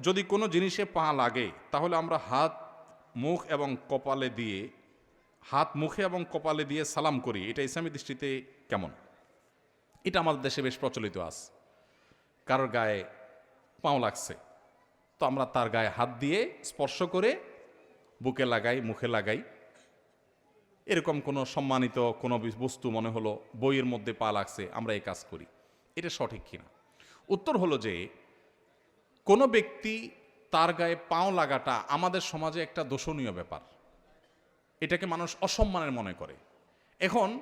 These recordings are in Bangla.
যদি কোনো জিনিসে পা লাগে, তাহলে আমরা হাত, মুখ এবং কপালে দিয়ে, হাত, মুখে এবং কপালে দিয়ে সালাম করি। এটা ইসলামী দৃষ্টিতে কেমন? এটা আমাদের দেশে বেশ প্রচলিত আছে। কারোর গায়ে পাও লাগছে, তো আমরা তার গায়ে হাত দিয়ে স্পর্শ করে বুকে লাগাই, মুখে লাগাই। এরকম কোনো সম্মানিত কোনো বস্তু মনে হলো, বইয়ের মধ্যে পা লাগছে, আমরা এই কাজ করি। এটা সঠিক কিনা? উত্তর হলো যে কোনো ব্যক্তি তার গায়ে পাও লাগাটা আমাদের সমাজে একটা দোষণীয় ব্যাপার। এটাকে মানুষ অসম্মানের মনে করে। এখন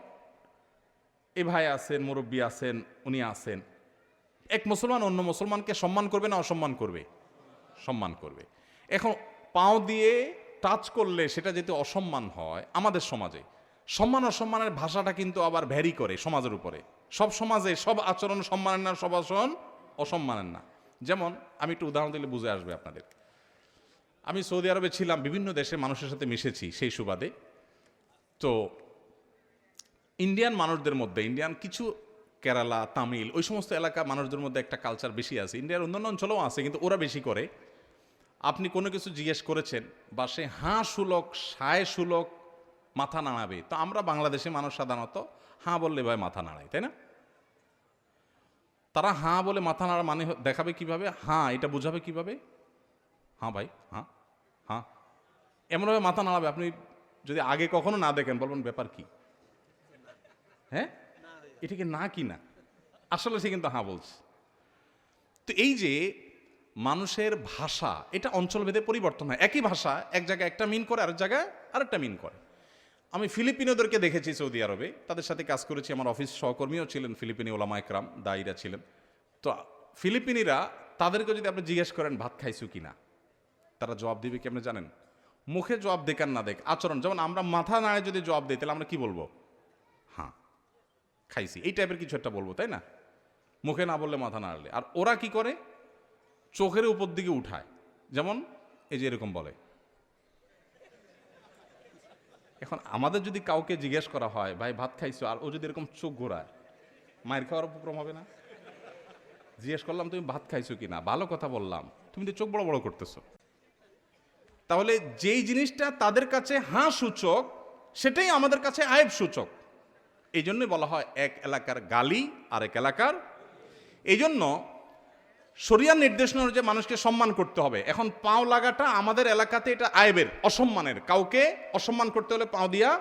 এ ভাই আছেন, মুরব্বী আছেন, উনি আছেন। এক মুসলমান অন্য মুসলমানকে সম্মান করবে না অসম্মান করবে? সম্মান করবে। এখন পাও দিয়ে টাচ করলে সেটা যদি অসম্মান হয় আমাদের সমাজে, সম্মান অসম্মানের ভাষাটা কিন্তু আবার ভ্যারি করে সমাজের উপরে। সব সমাজে সব আচরণ সম্মানের না, সব আচরণ অসম্মানের না। যেমন, আমি একটু উদাহরণ দিলে বুঝে আসবে আপনাদের। আমি সৌদি আরবে ছিলাম, বিভিন্ন দেশের মানুষের সাথে মিশেছি সেই সুবাদে। তো ইন্ডিয়ান মানুষদের মধ্যে, ইন্ডিয়ান কিছু কেরালা, তামিল, ওই সমস্ত এলাকা মানুষদের মধ্যে একটা কালচার বেশি আছে। ইন্ডিয়ার অন্যান্য অঞ্চলেও আছে, কিন্তু ওরা বেশি করে। আপনি কোনো কিছু জিজ্ঞেস করেছেন, বা সে হাঁ সুলক, সায় সুলক, মাথা নাড়াবে। তো আমরা বাংলাদেশে মানুষ সাধারণত হাঁ বললে ভাই মাথা নাড়াই তাই না? তারা হাঁ বলে মাথা নাড়া মানে দেখাবে কীভাবে? হাঁ, এটা বোঝাবে কীভাবে? হ্যাঁ ভাই হ্যাঁ হ্যাঁ এমনভাবে মাথা নাড়াবে, আপনি যদি আগে কখনো না দেখেন, বলবেন ব্যাপার কি? হ্যাঁ? এটাকে না কি না? আসলে সে কিন্তু হাঁ বলছে। তো এই যে মানুষের ভাষা, এটা অঞ্চলভেদে পরিবর্তন হয়। একই ভাষা, এক জায়গায় একটা মিন করে, আরেক জায়গায় আরেকটা মিন করে। আমি ফিলিপিনোদেরকে দেখেছি সৌদি আরবে। তাদের সাথে কাজ করেছি, আমার অফিস সহকর্মীও ছিলেন, ফিলিপিনি ওলামা একরাম, দায়ীরা ছিলেন। তো ফিলিপিনিরা তাদেরকে যদি আপনি জিজ্ঞেস করেন, ভাত খাইছু কি না? তারা জবাব দিবে কি আপনি জানেন? মুখে জবাব দেখান না দেখ, আচরণ। যেমন আমরা মাথা নাড়ে যদি জবাব দিই, তাহলে আমরা কি বলব? হ্যাঁ খাইছি। এই টাইপের কিছু একটা বলব, তাই না? মুখে না বললে মাথা নাড়লে। আর ওরা কি করে? চোখের উপর দিকে উঠায়। যেমন এই যে এরকম বলে। এখন আমাদের যদি কাউকে জিজ্ঞেস করা হয়, ভাই, ভাত খাইছো? আর ও যদি এরকম চোখ ঘোরায়, মায়ের খাওয়ার উপক্রম হবে না? জিজ্ঞেস করলাম, তুমি ভাত খাইছো কি না ভালো কথা বললাম, তুমি তো চোখ বড় বড় করতেছো। তাহলে যেই জিনিসটা তাদের কাছে হাঁ সূচক, সেটাই আমাদের কাছে আয়েব সূচক। এই জন্যই বলা হয়, এক এলাকার গালি আর এক এলাকার। এই জন্য শরিয়ার নির্দেশনা অনুযায়ী মানুষকে সম্মান করতে হবে। এখন পাও লাগাটা আমাদের এলাকাতে এটা আয়বের, অসম্মানের। কাউকে অসম্মান করতে হলে পাও দিয়া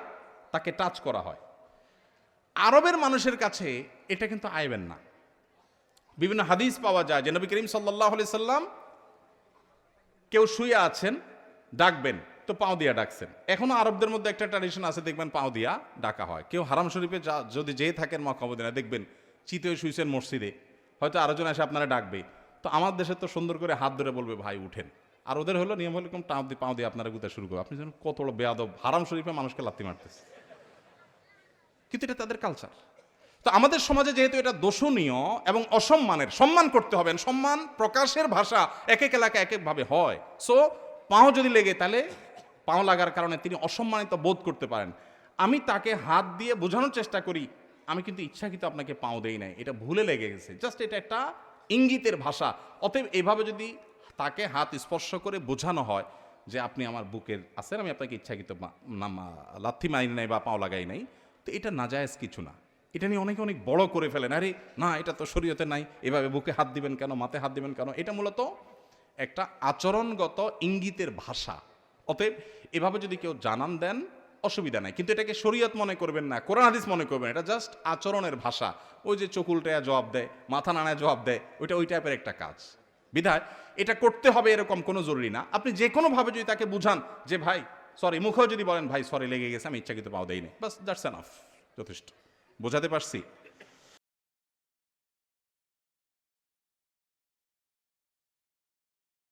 তাকে টাচ করা হয়। আরবের মানুষের কাছে এটা কিন্তু আয়বের না। বিভিন্ন হাদিস পাওয়া যায় যে নবী করিম সাল্লাহ আলি সাল্লাম কেউ শুয়ে আছেন, ডাকবেন, তো পাও দিয়া ডাকছেন। এখনও আরবদের মধ্যে একটা ট্র্যাডিশন আছে, দেখবেন পাও দিয়া ডাকা হয়। কেউ হারাম শরীফে যা, যদি যেয়ে থাকেন মক্কামদিনা দেখবেন চিতে শুয়েছেন মসজিদে। হয়তো আরেকজন এসে আপনারা ডাকবে। তো আমার দেশে তো সুন্দর করে হাত ধরে বলবে, ভাই, উঠেন। আর ওদের হলো নিয়ম হলো টাও দিয়ে পাও দিয়ে আপনারা গুতা শুরু করবে আপনি যেন কত বড় বেয়াদব, হারাম শরীফে মানুষকে লাত্তি মারতেছে। কিন্তু এটা তাদের কালচার তো আমাদের সমাজে যেহেতু এটা দোষণীয় এবং অসম্মানের, সম্মান করতে হবে। সম্মান প্রকাশের ভাষা এক এক এলাকায় এক একভাবে হয়। সো পাও যদি লেগে, তাহলে পাও লাগার কারণে তিনি অসম্মানিত বোধ করতে পারেন। আমি তাকে হাত দিয়ে বোঝানোর চেষ্টা করি, আমি কিন্তু ইচ্ছাকৃত আপনাকে পাও দেই নাই। এটা ভুলে লেগে গেছে। জাস্ট এটা একটা ইঙ্গিতের ভাষা। অতএব এভাবে যদি তাকে হাত স্পর্শ করে বোঝানো হয় যে আপনি আমার বুকের আছেন আমি আপনাকে ইচ্ছাকৃত লাথি মারি নাই বা পাও লাগাই নাই, তো এটা নাজায়েজ কিছু না। এটা নিয়ে অনেকে অনেক বড় করে ফেলেন, আরে, না, এটা তো শরীয়তে নাই, এভাবে বুকে হাত দিবেন কেন মাথায় হাত দিবেন কেন? এটা মূলত একটা আচরণগত ইঙ্গিতের ভাষা। অতএব এভাবে যদি কেউ জানান দেন অসুবিধা নাই। কিন্তু এটাকে শরীয়ত মনে করবেন না, কোরআন হাদিস মনে করবেন এটা জাস্ট আচরণের ভাষা। ওই যে চকুলটায় জবাব দেয়, মাথা নানায় জবাব দেয়, ওইটা ওই টাইপের একটা কাজ। বিধায় এটা করতে হবে এরকম কোনো জরুরি না। আপনি যে কোনোভাবে যদি তাকে বুঝান যে, ভাই সরি মুখেও যদি বলেন, ভাই সরি লেগে গেছে, আমি ইচ্ছাকৃত পাও দেয়নি বাস দ্যাটস এনাফ যথেষ্ট। বোঝাতে পারছি?